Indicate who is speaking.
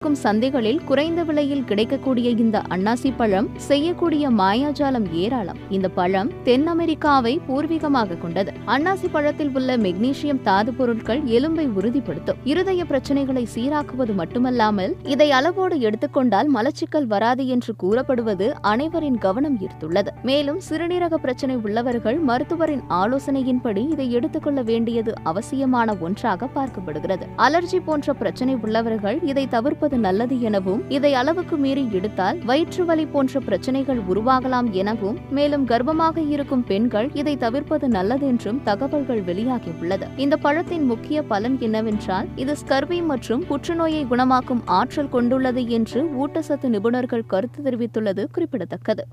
Speaker 1: இருக்கும் சந்தைகளில் குறைந்த விலையில் கிடைக்கக்கூடிய இந்த அன்னாசி பழம் செய்யக்கூடிய மாயாஜாலம் ஏராளம். இந்த பழம் தென் அமெரிக்காவை பூர்வீகமாக கொண்டது. அன்னாசி பழத்தில் உள்ள மெக்னீசியம் தாது பொருட்கள் எலும்பை உறுதிப்படுத்தும். இருதய பிரச்சனைகளை சீராக்குவது மட்டுமல்லாமல் இதை அளவோடு எடுத்துக்கொண்டால் மலச்சிக்கல் வராது என்று கூறப்படுவது அனைவரின் கவனம் ஈர்த்துள்ளது. மேலும் சிறுநீரக பிரச்சனை உள்ளவர்கள் மருத்துவரின் ஆலோசனையின்படி இதை எடுத்துக்கொள்ள வேண்டியது அவசியமான ஒன்றாக பார்க்கப்படுகிறது. அலர்ஜி போன்ற பிரச்சனை உள்ளவர்கள் இதை தவிர்ப்பது நல்லது எனவும் இதை அளவுக்கு மீறி எடுத்தால் வயிற்று வலி போன்ற பிரச்சனைகள் உருவாகலாம் எனவும் மேலும் கர்ப்பமாக இருக்கும் பெண்கள் இதை தவிர்ப்பது நல்லது என்றும் தகவல்கள் வெளியாகியுள்ளது. இந்த பழத்தின் முக்கிய பலன் என்னவென்றால் இது ஸ்கர்வி மற்றும் புற்றுநோயை குணமாக்கும் ஆற்றல் கொண்டுள்ளது என்று ஊட்டச்சத்து நிபுணர்கள் கருத்து தெரிவித்துள்ளது குறிப்பிடத்தக்கது.